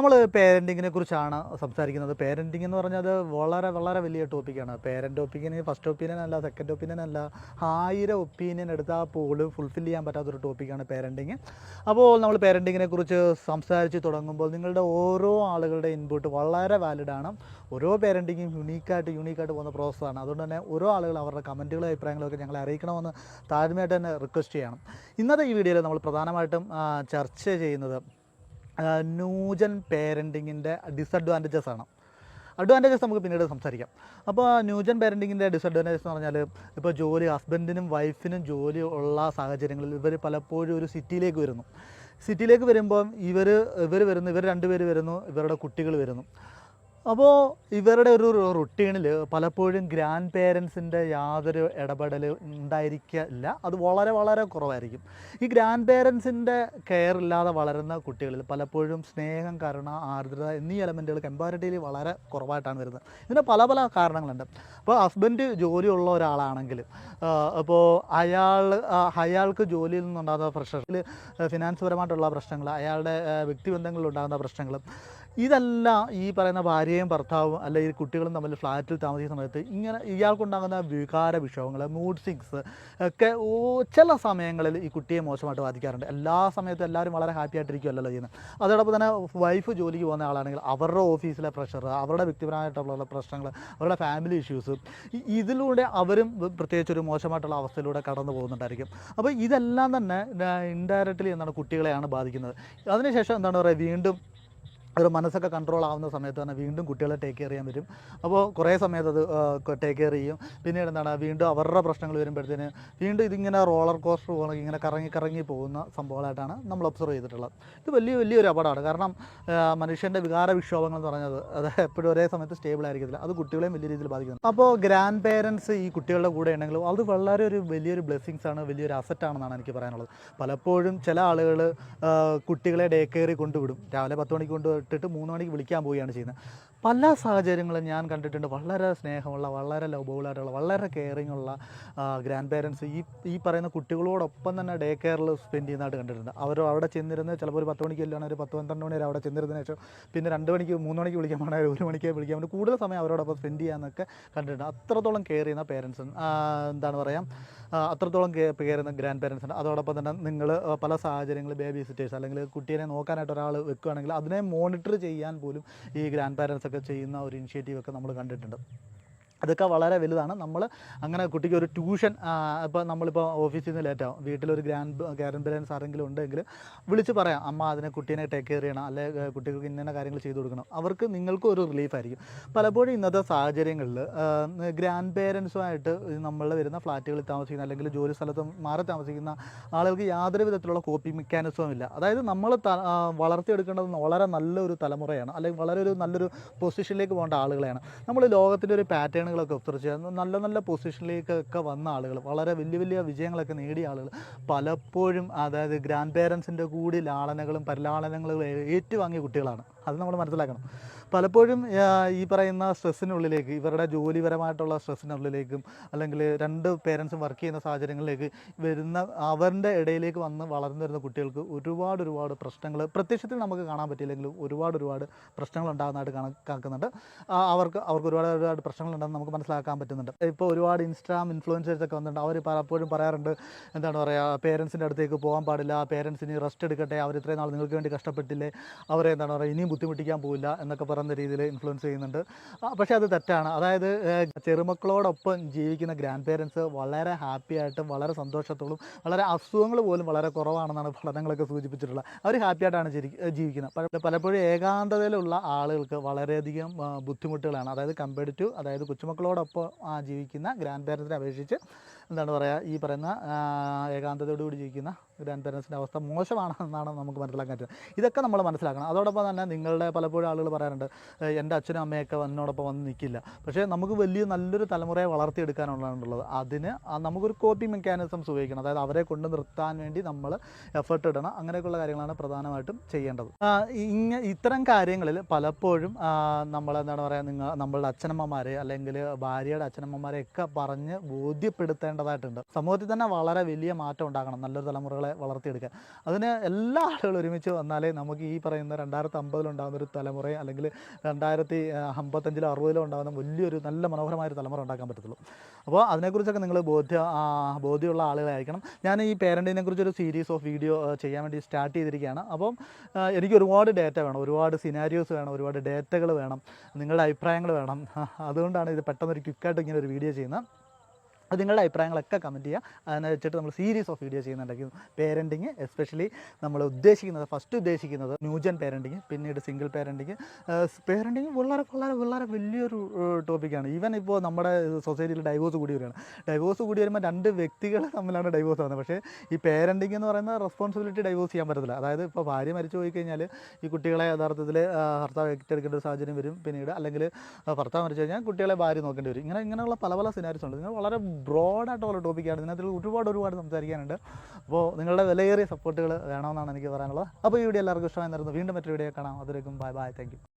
നമ്മൾ പേരന്റിങ്ങിനെ കുറിച്ചാണ് സംസാരിക്കുന്നത്. പേരന്റിംഗ് എന്ന് പറഞ്ഞാൽ അത് വളരെ വളരെ വലിയ ടോപ്പിക്കാണ് പേരന്റ് ഒപ്പീനിയൻ ഫസ്റ്റ് ഒപ്പീനിയൻ അല്ല സെക്കൻഡ് ഒപ്പീനിയൻ അല്ല. ആയിരം ഒപ്പീനിയൻ എടുത്താൽ പോലും ഫുൾഫിൽ ചെയ്യാൻ പറ്റാത്തൊരു ടോപ്പിക്കാണ് പേരന്റിങ് അപ്പോൾ നമ്മൾ പേരന്റിങ്ങിനെ കുറിച്ച് സംസാരിച്ച് തുടങ്ങുമ്പോൾ നിങ്ങളുടെ ഓരോ ആളുകളുടെ ഇൻപുട്ട് വളരെ വാലിഡ് ആണ്. ഓരോ പേരന്റിങ്ങും യുണീക്കായിട്ട് യുണീക്കായിട്ട് പോകുന്ന പ്രോസസ്സാണ് അതുകൊണ്ട് തന്നെ ഓരോ ആളുകൾ അവരുടെ കമന്റുകളും അഭിപ്രായങ്ങളൊക്കെ ഞങ്ങളെ അറിയിക്കണമെന്ന് താഴ്മയായിട്ട് തന്നെ റിക്വസ്റ്റ് ചെയ്യണം. ഇന്നത്തെ ഈ വീഡിയോയിൽ നമ്മൾ പ്രധാനമായിട്ടും ചർച്ച ചെയ്യുന്നത് ന്യൂജൻ പേരന്റിങ്ങിന്റെ ഡിസഡ്വാന്റേജസ് ആണ്. അഡ്വാന്റേജസ് നമുക്ക് പിന്നീട് സംസാരിക്കാം. അപ്പോൾ ന്യൂജൻ പേരന്റിങ്ങിന്റെ ഡിസഡ്വാന്റേജസ് എന്ന് പറഞ്ഞാൽ ഇപ്പോൾ ജോലി ഹസ്ബൻഡിനും വൈഫിനും ജോലി ഉള്ള സാഹചര്യങ്ങളിൽ ഇവർ പലപ്പോഴും ഒരു സിറ്റിയിലേക്ക് വരുന്നു. സിറ്റിയിലേക്ക് വരുമ്പം ഇവർ ഇവർ വരുന്നു ഇവർ രണ്ടുപേർ വരുന്നു ഇവരുടെ കുട്ടികൾ വരുന്നു. അപ്പോൾ ഇവരുടെ ഒരു റുട്ടീണിൽ പലപ്പോഴും ഗ്രാൻഡ് പേരൻസിന്റെ യാതൊരു ഇടപെടൽ ഉണ്ടായിരിക്കില്ല. അത് വളരെ വളരെ കുറവായിരിക്കും. ഈ ഗ്രാൻഡ് പേരൻസിന്റെ കെയർ ഇല്ലാതെ വളരുന്ന കുട്ടികളിൽ പലപ്പോഴും സ്നേഹം കരുണ ആർദ്രത എന്നീ എലമെന്റുകൾ കമ്പാരിറ്റീവ്ലി വളരെ കുറവായിട്ടാണ് വരുന്നത്. ഇതിന് പല പല കാരണങ്ങളുണ്ട്. അപ്പോൾ ഹസ്ബൻഡ് ജോലിയുള്ള ഒരാളാണെങ്കിൽ അപ്പോൾ അയാൾ അയാൾക്ക് ജോലിയിൽ നിന്നുണ്ടാകുന്ന പ്രഷറിൽ ഫിനാൻസ് പരമായിട്ടുള്ള പ്രശ്നങ്ങൾ അയാളുടെ വ്യക്തിബന്ധങ്ങളിൽ ഉണ്ടാകുന്ന പ്രശ്നങ്ങൾ ഇതെല്ലാം ഈ പറയുന്ന ഭാര്യയും ഭർത്താവും അല്ലെങ്കിൽ കുട്ടികളും തമ്മിൽ ഫ്ലാറ്റിൽ താമസിക്കുന്ന സമയത്ത് ഇങ്ങനെ ഇയാൾക്കുണ്ടാകുന്ന വികാര വിഷയങ്ങൾ മൂഡ് സിങ്സ് ഒക്കെ ചില സമയങ്ങളിൽ ഈ കുട്ടിയെ മോശമായിട്ട് ബാധിക്കാറുണ്ട്. എല്ലാ സമയത്തും എല്ലാവരും വളരെ ഹാപ്പി ആയിട്ടിരിക്കുമല്ലോ ചെയ്യുന്നത്. അതോടൊപ്പം തന്നെ വൈഫ് ജോലിക്ക് പോകുന്ന ആളാണെങ്കിൽ അവരുടെ ഓഫീസിലെ പ്രഷർ അവരുടെ വ്യക്തിപരമായിട്ടുള്ള പ്രശ്നങ്ങൾ അവരുടെ ഫാമിലി ഇഷ്യൂസ് ഇതിലൂടെ അവരും പ്രത്യേകിച്ച് ഒരു മോശമായിട്ടുള്ള അവസ്ഥയിലൂടെ കടന്നു പോകുന്നുണ്ടായിരിക്കും. അപ്പോൾ ഇതെല്ലാം തന്നെ ഇൻഡയറക്റ്റ്ലി എന്താണ് കുട്ടികളെയാണ് ബാധിക്കുന്നത്. അതിനുശേഷം എന്താണ് പറയുക? വീണ്ടും ഒരു മനസ്സൊക്കെ കൺട്രോൾ ആവുന്ന സമയത്ത് തന്നെ വീണ്ടും കുട്ടികളെ ടേക്ക് കെയർ ചെയ്യാൻ പറ്റും. അപ്പോൾ കുറേ സമയത്ത് അത് ടേക്ക് കെയർ ചെയ്യും. പിന്നീട് എന്താണ് വീണ്ടും അവരുടെ പ്രശ്നങ്ങൾ വരുമ്പോഴത്തേന് വീണ്ടും ഇതിങ്ങനെ റോളർ കോസ്റ്റർ പോലെ ഇങ്ങനെ കറങ്ങി കറങ്ങി പോകുന്ന സംഭവങ്ങളായിട്ടാണ് നമ്മൾ ഒബ്സർവ് ചെയ്തിട്ടുള്ളത്. ഇത് വലിയ വലിയൊരു അപകടമാണ്. കാരണം മനുഷ്യന്റെ വികാര വിക്ഷോഭങ്ങൾ എന്ന് പറഞ്ഞത് അത് എപ്പോഴും ഒരേ സമയത്ത് സ്റ്റേബിൾ ആയിരിക്കത്തില്ല. അത് കുട്ടികളെയും വലിയ രീതിയിൽ ബാധിക്കുന്നു. അപ്പോൾ ഗ്രാൻഡ് പേരൻസ് ഈ കുട്ടികളുടെ കൂടെ ഉണ്ടെങ്കിലും അത് വളരെ ഒരു വലിയൊരു ബ്ലെസ്സിങ്സ് ആണ് വലിയൊരു അസറ്റ് ആണെന്നാണ് എനിക്ക് പറയാനുള്ളത്. പലപ്പോഴും ചില ആളുകൾ കുട്ടികളെ ഡേ കെയറിൽ കൊണ്ടുവിടും രാവിലെ പത്ത് മണിക്ക് കൊണ്ട് ഇട്ടിട്ട് മൂന്ന് മണിക്ക് വിളിക്കാൻ പോവുകയാണ് ചെയ്യുന്നത്. പല സാഹചര്യങ്ങളും ഞാൻ കണ്ടിട്ടുണ്ട്. വളരെ സ്നേഹമുള്ള വളരെ ലവബിളായിട്ടുള്ള വളരെ കെയറിങ് ഉള്ള ഗ്രാൻഡ് പേരൻസ് ഈ ഈ പറയുന്ന കുട്ടികളോടൊപ്പം തന്നെ ഡേ കെയറിൽ സ്പെൻഡ് ചെയ്യുന്നതായിട്ട് കണ്ടിട്ടുണ്ട്. അവർ അവിടെ ചെന്നിരുന്ന് ചിലപ്പോൾ ഒരു പത്ത് മണിക്ക് ഇല്ലാണ് ഒരു പത്ത് പന്ത്രണ്ട് മണി വരെ അവിടെ ചെന്നിരുന്നതിന് ശേഷം പിന്നെ രണ്ട് മണിക്ക് മൂന്ന് മണിക്ക് വിളിക്കാൻ വേണമെങ്കിൽ ഒരു മണിക്ക് വിളിക്കാൻ വേണ്ടി കൂടുതൽ സമയം അവരോടൊപ്പം സ്പെൻഡ് ചെയ്യാമെന്നൊക്കെ കണ്ടിട്ടുണ്ട്. അത്രത്തോളം കെയർ ചെയ്യുന്ന പേരൻസ് എന്താണ് പറയുക അത്രത്തോളം കെയർ ചെയ്യുന്ന ഗ്രാൻഡ് പേരൻസ് ഉണ്ട്. അതോടൊപ്പം തന്നെ നിങ്ങൾ പല സാഹചര്യങ്ങളിൽ ബേബി സിറ്റേഴ്സ് അല്ലെങ്കിൽ കുട്ടീനെ നോക്കാനായിട്ട് ഒരാൾ വെക്കുകയാണെങ്കിൽ അതിനെ ചെയ്യാൻ പോലും ഈ ഗ്രാൻഡ് പാരൻസ് ഒക്കെ ചെയ്യുന്ന ഒരു ഇനിഷ്യേറ്റീവ് ഒക്കെ നമ്മൾ കണ്ടിട്ടുണ്ട്. അതൊക്കെ വളരെ വലുതാണ്. നമ്മൾ അങ്ങനെ കുട്ടിക്ക് ഒരു ട്യൂഷൻ ഇപ്പോൾ നമ്മളിപ്പോൾ ഓഫീസിൽ നിന്ന് ലേറ്റാവും. വീട്ടിലൊരു ഗ്രാൻഡ് ഗ്രാൻഡ് ബാലൻസ് ആരെങ്കിലും ഉണ്ടെങ്കിൽ വിളിച്ച് പറയാം. അമ്മ അതിനെ കുട്ടീനെ ടേക്ക് കെയർ ചെയ്യണം. അല്ലെ കുട്ടികൾക്ക് ഇന്ന കാര്യങ്ങൾ ചെയ്തു കൊടുക്കണം. അവർക്ക് നിങ്ങൾക്കും ഒരു റിലീഫായിരിക്കും പലപ്പോഴും ഇന്നത്തെ സാഹചര്യങ്ങളിൽ ഗ്രാൻഡ് പേരൻസുമായിട്ട് നമ്മൾ വരുന്ന ഫ്ലാറ്റുകളിൽ താമസിക്കുന്ന അല്ലെങ്കിൽ ജോലി സ്ഥലത്ത് മാറി താമസിക്കുന്ന ആളുകൾക്ക് യാതൊരു വിധത്തിലുള്ള കോപ്പി മെക്കാനിസവും ഇല്ല. അതായത് നമ്മൾ വളർത്തിയെടുക്കേണ്ടത് വളരെ നല്ലൊരു തലമുറയാണ്. അല്ലെങ്കിൽ വളരെ ഒരു നല്ലൊരു പൊസിഷനിലേക്ക് പോകേണ്ട ആളുകളെയാണ്. നമ്മൾ ലോകത്തിന്റെ ഒരു ഒബ്സർവ് ചെയ്യുക നല്ല നല്ല പൊസിഷനിലേക്കൊക്കെ വന്ന ആളുകൾ വളരെ വലിയ വലിയ വിജയങ്ങളൊക്കെ നേടിയ ആളുകൾ പലപ്പോഴും അതായത് ഗ്രാൻഡ് പേരൻസിന്റെ കൂടി ലാളനകളും പരിലാളനങ്ങളും ഏറ്റുവാങ്ങിയ കുട്ടികളാണ്. അത് നമ്മൾ മനസ്സിലാക്കണം. പലപ്പോഴും ഈ പറയുന്ന സ്ട്രെസ്സിനുള്ളിലേക്ക് ഇവരുടെ ജോലിപരമായിട്ടുള്ള സ്ട്രെസ്സിനുള്ളിലേക്കും അല്ലെങ്കിൽ രണ്ട് പേരൻസും വർക്ക് ചെയ്യുന്ന സാഹചര്യങ്ങളിലേക്ക് വരുന്ന അവരുടെ ഇടയിലേക്ക് വന്ന് വളർന്നു വരുന്ന കുട്ടികൾക്ക് ഒരുപാട് ഒരുപാട് പ്രശ്നങ്ങൾ പ്രത്യക്ഷത്തിൽ നമുക്ക് കാണാൻ പറ്റിയില്ലെങ്കിലും ഒരുപാട് ഒരുപാട് പ്രശ്നങ്ങൾ ഉണ്ടാകുന്നതായിട്ട് കണക്കാക്കുന്നുണ്ട് അവർക്ക് അവർക്ക് ഒരുപാട് ഒരുപാട് പ്രശ്നങ്ങളുണ്ടെന്ന് നമുക്ക് മനസ്സിലാക്കാൻ പറ്റുന്നുണ്ട്. ഇപ്പോൾ ഒരുപാട് ഇൻസ്റ്റാഗ്രാം ഇൻഫ്ലുവൻസേഴ്സ് ഒക്കെ വന്നിട്ടുണ്ട്. അവർ പലപ്പോഴും പറയാറുണ്ട് എന്താണ് പറയുക പേരൻസിന്റെ അടുത്തേക്ക് പോകാൻ പാടില്ല പേരൻസിന് റെസ്റ്റ് എടുക്കട്ടെ അവർ ഇത്രയും നാൾ നിങ്ങൾക്ക് വേണ്ടി കഷ്ടപ്പെട്ടില്ലേ അവരെ എന്താണ് പറയുക ഇനിയും ബുദ്ധിമുട്ടിക്കാൻ പോവില്ല എന്നൊക്കെ പറയുന്ന രീതിയിൽ ഇൻഫ്ലുവൻസ് ചെയ്യുന്നുണ്ട്. പക്ഷേ അത് തെറ്റാണ്. അതായത് ചെറുമക്കളോടൊപ്പം ജീവിക്കുന്ന ഗ്രാൻഡ് പേരൻസ് വളരെ ഹാപ്പി ആയിട്ടും വളരെ സന്തോഷത്തോടും വളരെ അസുഖങ്ങൾ പോലും വളരെ കുറവാണെന്നാണ് പഠനങ്ങളൊക്കെ സൂചിപ്പിച്ചിട്ടുള്ളത്. അവർ ഹാപ്പി ആയിട്ടാണ് ജീവി- ജീവിക്കുന്നത്. പലപ്പോഴും ഏകാന്തതയിലുള്ള ആളുകൾക്ക് വളരെയധികം ബുദ്ധിമുട്ടുകളാണ്. അതായത് കമ്പയർഡ് ടു അതായത് കൊച്ചുമക്കളോടൊപ്പം ജീവിക്കുന്ന ഗ്രാൻഡ് പേരൻസിനെ അപേക്ഷിച്ച് എന്താണ് പറയുക ഈ പറയുന്ന ഏകാന്തതയോടുകൂടി ജീവിക്കുന്ന ഗ്രാൻഡ് പേരൻസിന്റെ അവസ്ഥ മോശമാണെന്നാണ് നമുക്ക് മനസ്സിലാക്കാൻ പറ്റുന്നത്. ഇതൊക്കെ നമ്മൾ മനസ്സിലാക്കണം. അതോടൊപ്പം തന്നെ നിങ്ങളുടെ പലപ്പോഴും ആളുകൾ പറയാറുണ്ട് എന്റെ അച്ഛനും അമ്മയൊക്കെ എന്നോടൊപ്പം വന്ന് നിൽക്കില്ല പക്ഷേ നമുക്ക് വലിയ നല്ലൊരു തലമുറയെ വളർത്തിയെടുക്കാനുള്ളതാണുള്ളത്. അതിന് നമുക്കൊരു കോപ്പിംഗ് മെക്കാനിസംസ് ഉപയോഗിക്കണം. അതായത് അവരെ കൊണ്ട് നിർത്താൻ വേണ്ടി നമ്മൾ എഫേർട്ട് ഇടണം. അങ്ങനെയൊക്കെയുള്ള കാര്യങ്ങളാണ് പ്രധാനമായിട്ടും ചെയ്യേണ്ടത്. ഇങ്ങ ഇത്തരം കാര്യങ്ങളിൽ പലപ്പോഴും നമ്മൾ എന്താണ് പറയുക നിങ്ങൾ നമ്മളുടെ അച്ഛനമ്മമാരെ അല്ലെങ്കിൽ ഭാര്യയുടെ അച്ഛനമ്മമാരെയൊക്കെ പറഞ്ഞ് ബോധ്യപ്പെടുത്തേണ്ടതായിട്ടുണ്ട്. സമൂഹത്തിൽ തന്നെ വളരെ വലിയ മാറ്റം ഉണ്ടാകണം. നല്ലൊരു തലമുറകളെ കുട്ടികളെ വളർത്തിയെടുക്കാൻ. അതിന് എല്ലാ ആളുകളും ഒരുമിച്ച് വന്നാലേ നമുക്ക് ഈ പറയുന്ന രണ്ടായിരത്തി അമ്പതിലുണ്ടാകുന്ന ഒരു തലമുറയെ അല്ലെങ്കിൽ രണ്ടായിരത്തി അമ്പത്തഞ്ചിലോ അറുപതിലോ ഉണ്ടാകുന്ന വലിയൊരു നല്ല മനോഹരമായ ഒരു തലമുറ ഉണ്ടാക്കാൻ പറ്റത്തുള്ളൂ. അപ്പോൾ അതിനെക്കുറിച്ചൊക്കെ നിങ്ങൾ ബോധ്യ ബോധ്യമുള്ള ആളുകളായിരിക്കണം. ഞാൻ ഈ പേരന്റിനെ കുറിച്ചൊരു സീരീസ് ഓഫ് വീഡിയോ ചെയ്യാൻ വേണ്ടി സ്റ്റാർട്ട് ചെയ്തിരിക്കുകയാണ്. അപ്പം എനിക്ക് ഒരുപാട് ഡേറ്റ വേണം. ഒരുപാട് സിനാരിയോസ് വേണം. ഒരുപാട് ഡേറ്റകൾ വേണം. നിങ്ങളുടെ അഭിപ്രായങ്ങൾ വേണം. അതുകൊണ്ടാണ് ഇത് പെട്ടെന്നൊരു ക്വിക്കായിട്ട് ഇങ്ങനെ ഒരു വീഡിയോ ചെയ്യുന്നത്. അത് നിങ്ങളുടെ അഭിപ്രായങ്ങളൊക്കെ കമന്റ് ചെയ്യുക അതിനെ വെച്ചിട്ട് നമ്മൾ സീരീസ് ഓഫ് വീഡിയോ ചെയ്യുന്നുണ്ടെങ്കിൽ പേരന്റിങ് എസ്പെഷ്യലി നമ്മൾ ഉദ്ദേശിക്കുന്നത് ഫസ്റ്റ് ഉദ്ദേശിക്കുന്നത് ന്യൂജൻ പേരന്റിങ് പിന്നീട് സിംഗിൾ പേരന്റിങ് പേരന്റിങ് വളരെ വളരെ വളരെ വലിയൊരു ടോപ്പിക്കാണ് ഈവൻ ഇപ്പോൾ നമ്മുടെ സൊസൈറ്റിയിൽ ഡൈവോഴ്സ് കൂടി വരികയാണ്. ഡൈവോഴ്സ് കൂടി വരുമ്പോൾ രണ്ട് വ്യക്തികൾ തമ്മിലാണ് ഡൈവോഴ്സ് ആവുന്നത്. പക്ഷേ ഈ പേരന്റിങ് എന്ന് പറയുന്ന റെസ്പോൺസിബിലിറ്റി ഡൈവോഴ്സ് ചെയ്യാൻ പറ്റത്തില്ല. അതായത് ഇപ്പോൾ ഭാര്യ മരിച്ചു പോയി കഴിഞ്ഞാൽ ഈ കുട്ടികളെ യഥാർത്ഥത്തിൽ ഭർത്താവ് ഏറ്റെടുക്കേണ്ട ഒരു സാഹചര്യം വരും. പിന്നീട് അല്ലെങ്കിൽ ഭർത്താവ് മരിച്ചു കഴിഞ്ഞാൽ കുട്ടികളെ ഭാര്യ നോക്കേണ്ടി വരും. ഇങ്ങനെ ഇങ്ങനെയുള്ള പല പല സിനാരിസ് ഉണ്ട്. നിങ്ങൾ വളരെ ബ്രോഡായിട്ടുള്ള ടോപ്പിക്കാണ് ഇതിനകത്ത് ഒരുപാട് ഒരുപാട് സംസാരിക്കാനുണ്ട്. അപ്പോൾ നിങ്ങളുടെ വിലയേറിയ സപ്പോർട്ടുകൾ വേണമെന്നാണ് എനിക്ക് പറയാനുള്ളത്. അപ്പോൾ ഈ വീഡിയോ എല്ലാവർക്കും ഇഷ്ടമായി നിരുന്നു വീണ്ടും മറ്റൊരു വീഡിയോ കാണാം. അതിലേക്കും ബൈ ബൈ താങ്ക്